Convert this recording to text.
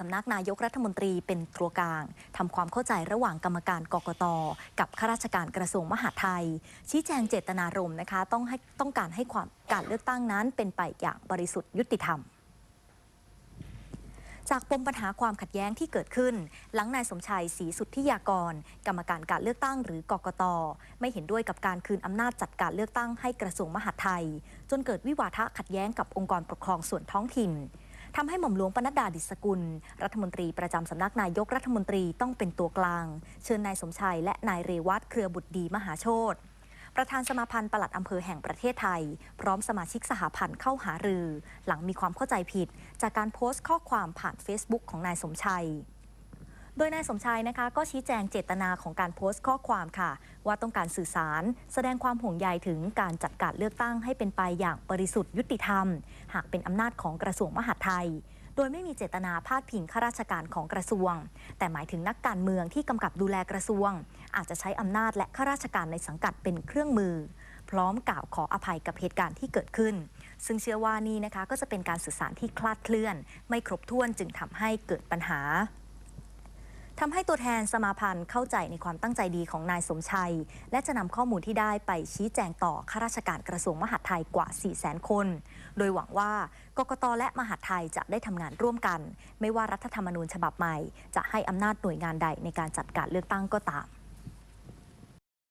สำนักนายกรัฐมนตรีเป็นตัวกลางทำความเข้าใจระหว่างกรรมการกกต กับข้าราชการกระทรวงมหาดไทย ชี้แจงเจตนารมณ์นะคะ ต้องให้ต้องการให้ความการเลือกตั้งนั้นเป็นไปอย่างบริสุทธิ์ยุติธรรมจากปมปัญหาความขัดแย้งที่เกิดขึ้น หลังนายสมชัยศรีสุทธิยากร กรรมการการเลือกตั้งหรือกกต ไม่เห็นด้วยกับการคืนอำนาจจัดการเลือกตั้งให้กระทรวงมหาดไทย จนเกิดวิวาทะขัดแย้งกับองค์กรปกครองส่วนท้องถิ่น ทำให้หม่อมหลวงปนัดดาดิสกุล รัฐมนตรีประจำสำนักนายกรัฐมนตรีต้องเป็นตัวกลาง เชิญนายสมชัย และนายเรวัตเครือบุตรดีมหาโชตประธานสมาพันธ์ปลัดอำเภอแห่งประเทศไทย พร้อมสมาชิกสหพันธ์เข้าหารือ หลังมีความเข้าใจผิด จากการโพสต์ข้อความผ่าน Facebook ของนายสมชัย โดยนายสมชัยนะคะก็ชี้แจงเจตนาของการโพสต์ข้อความค่ะ ว่าต้องการสื่อสาร แสดงความห่วงใยถึงการจัดการเลือกตั้งให้เป็นไปอย่างบริสุทธิ์ยุติธรรม หากเป็นอำนาจของกระทรวงมหาดไทย โดยไม่มีเจตนาพาดพิงข้าราชการของกระทรวง แต่หมายถึงนักการเมืองที่กำกับดูแลกระทรวง อาจจะใช้อำนาจและข้าราชการในสังกัดเป็นเครื่องมือ พร้อมกล่าวขออภัยกับเหตุการณ์ที่เกิดขึ้นซึ่งเชื่อว่านี่นะคะก็จะเป็นการสื่อสารที่คลาดเคลื่อน ไม่ครบถ้วนจึงทำให้เกิดปัญหา ทำให้ตัวแทนสมาพันธ์เข้าใจในความตั้งใจดีของนายสมชัย และจะนำข้อมูลที่ได้ไปชี้แจงต่อข้าราชการกระทรวงมหาดไทยกว่า 4 0 0 0 0 0 คน โดยหวังว่ากกตและมหาดไทยจะได้ทำงานร่วมกัน ไม่ว่ารัฐธรรมนูญฉบับใหม่ จะให้อำนาจหน่วยงานใดในการจัดการเลือกตั้งก็ตาม